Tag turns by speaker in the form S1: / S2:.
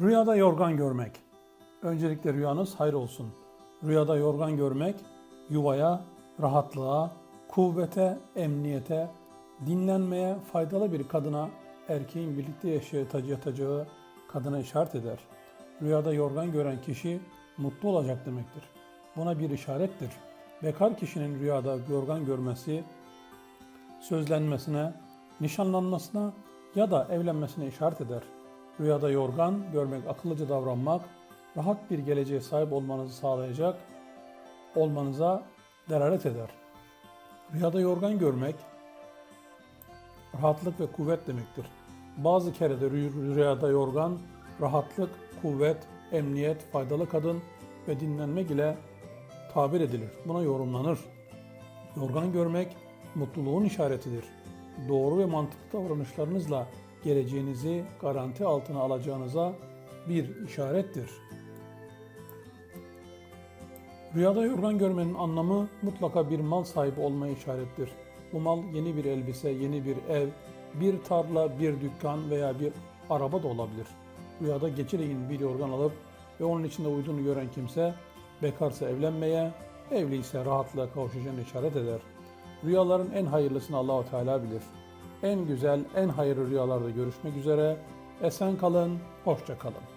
S1: Rüyada yorgan görmek. Öncelikle rüyanız hayır olsun. Rüyada yorgan görmek yuvaya, rahatlığa, kuvvete, emniyete, dinlenmeye faydalı bir kadına, erkeğin birlikte yaşayacağı yatacağı kadına işaret eder. Rüyada yorgan gören kişi mutlu olacak demektir. Buna bir işarettir. Bekar kişinin rüyada yorgan görmesi sözlenmesine, nişanlanmasına ya da evlenmesine işaret eder. Rüyada yorgan görmek, akıllıca davranmak, rahat bir geleceğe sahip olmanızı sağlayacak olmanıza delalet eder. Rüyada yorgan görmek rahatlık ve kuvvet demektir. Bazı kere de rü- rüyada yorgan rahatlık, kuvvet, emniyet, faydalı kadın ve dinlenmek ile tabir edilir. Buna yorumlanır. Yorgan görmek mutluluğun işaretidir. Doğru ve mantıklı davranışlarınızla geleceğinizi garanti altına alacağınıza bir işarettir. Rüyada yorgan görmenin anlamı mutlaka bir mal sahibi olmaya işarettir. Bu mal yeni bir elbise, yeni bir ev, bir tarla, bir dükkan veya bir araba da olabilir. Rüyada geceleyin bir yorgan alıp ve onun içinde uyuduğunu gören kimse bekarsa evlenmeye, evli ise rahatlığa kavuşacağını işaret eder. Rüyaların en hayırlısını Allahu Teala bilir. En güzel, en hayırlı rüyalarda görüşmek üzere. Esen kalın, hoşça kalın.